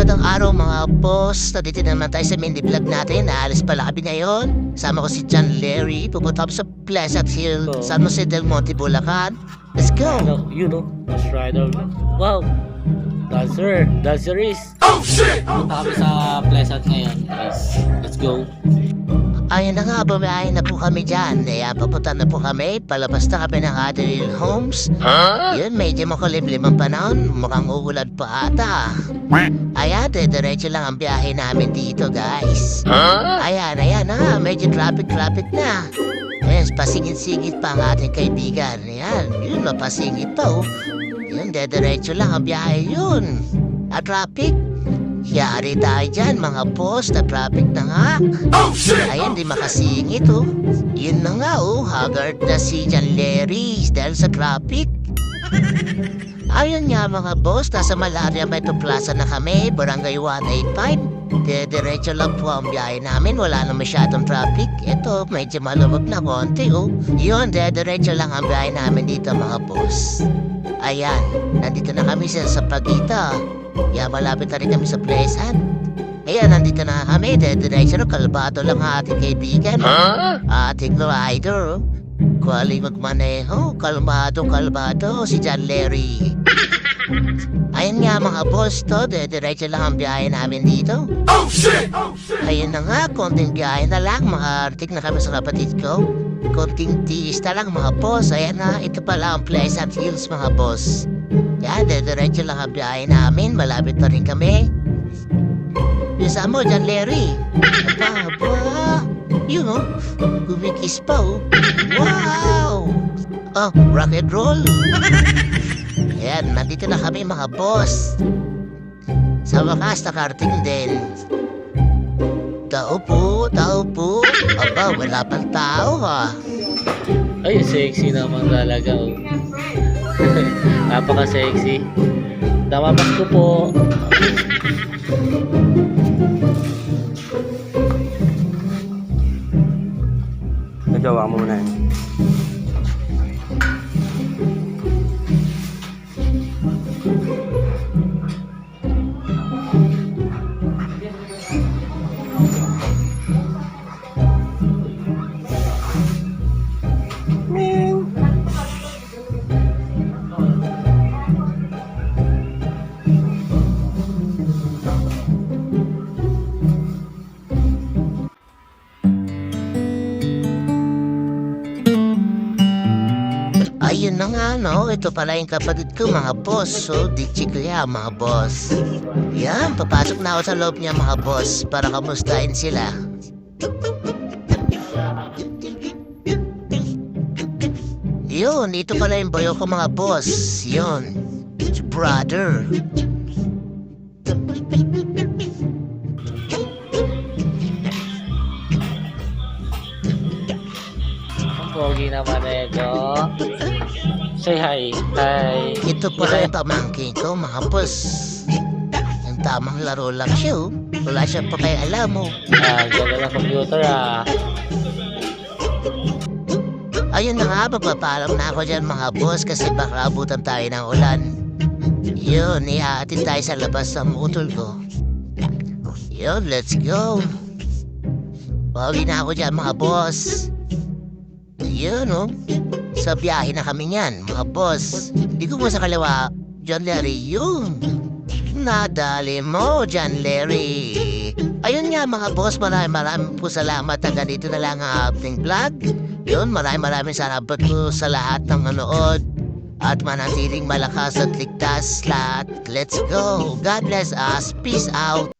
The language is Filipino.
magandang araw mga boss. Nandito naman tayo sa mini vlog natin. Naalis pala kami ngayon. Sama ko si John Larry. Pupunta kami sa Pleasant Hill, Oh. San Jose del Monte, Bulacan. Let's go! No, you know, Ghost Rider. Wow! Dancer! Dancer is! Punta kami sa Pleasant ngayon, guys. Let's go. Ayun na nga, bumiyahin na po kami dyan. Kaya papunta na po kami. Palabas na kami ng Adrian Homes. Yun, medyo makulimlim ang panahon. Mukhang uulan pa ata. Ayan, diretso lang ang biyahe namin dito, guys. Ayan, ayan na. Medyo traffic-traffic na. Ayan, pasingit-singit pa ang ating kaibigan. Ayan, yun, mapasingit pa, oh. Yun, diretso lang ang biyahe yun. At traffic. Yari tayo dyan, mga boss, na traffic na nga. Ayan, di makasingit, oh. Yun na nga, oh. Haggard na si John Larry dahil sa traffic. Ayun nga mga boss, nasa Malaria Metro Plaza na kami, Barangay 185. Diretso lang po ang biyahe namin, wala na masyadong traffic. Ito, medyo malubog na konti, oh. Yun, diretso lang ang biyahe namin dito mga boss. Ayan, nandito na kami sa Sapagita. Kaya malapit na rin kami sa Pleasant. Ayan, nandito na kami, diretso na kalbado lang ang ating kaibigan. Ating rider, oh. Kuali magmaneho, kalmado, kalmado, si John Larry. Ayun nga mga boss to, diretso lang ang biyahe namin dito. Ayun na nga, konting biyahe na lang, makarating na kami sa kapatid ko. Konting tiis na lang mga boss, ayan na, ito pala ang Pleasant Hills mga boss. Yan, diretso lang ang biyahe namin, malapit na rin kami. Bisa mo, John Larry. Aba, aba. Yun oh, kumikis pa. Wow! Oh, rock and roll. Ayan, nandito na kami mga boss. Sa wakas, nakarating din. Tao po, tao po. Aba, wala pang tao ha. Ay, sexy naman talaga, oh. Napaka-sexy. Tamamas ko po. Nagawa mo na na nga, no? Ito pala yung kapatid ko, mga boss. So, ditchi ko yan, mga boss. Yan, papasok na ako sa loob niya, mga boss, para kamustahin sila. Yun, ito pala yung boyo ko, mga boss. Yun, brother. Ang pogi naman na ito. Say hi. Hi. Ito pala yung pamangkin ko, mga boss. Yung tamang laro lang siya, oh. Wala siya pa kay alam, oh. Ah, ganda ng computer, ah. Ayun na nga, papapaalam na ako dyan mga boss kasi baka abutan tayo ng ulan. Yun, iaatin tayo sa labas ng utol ko. Yun, let's go. Pauwi na ako dyan mga boss. Yun, oh. Sa biyahe na kami niyan, mga boss. Di ko mo sa kaliwa, John Larry, yun. Nadali mo, John Larry. Ayun nga mga boss, maraming maraming po salamat na ganito na lang ang ating vlog. Yun, maraming maraming salamat po sa lahat ng manood. At manatiling malakas at ligtas lahat. Let's go. God bless us. Peace out.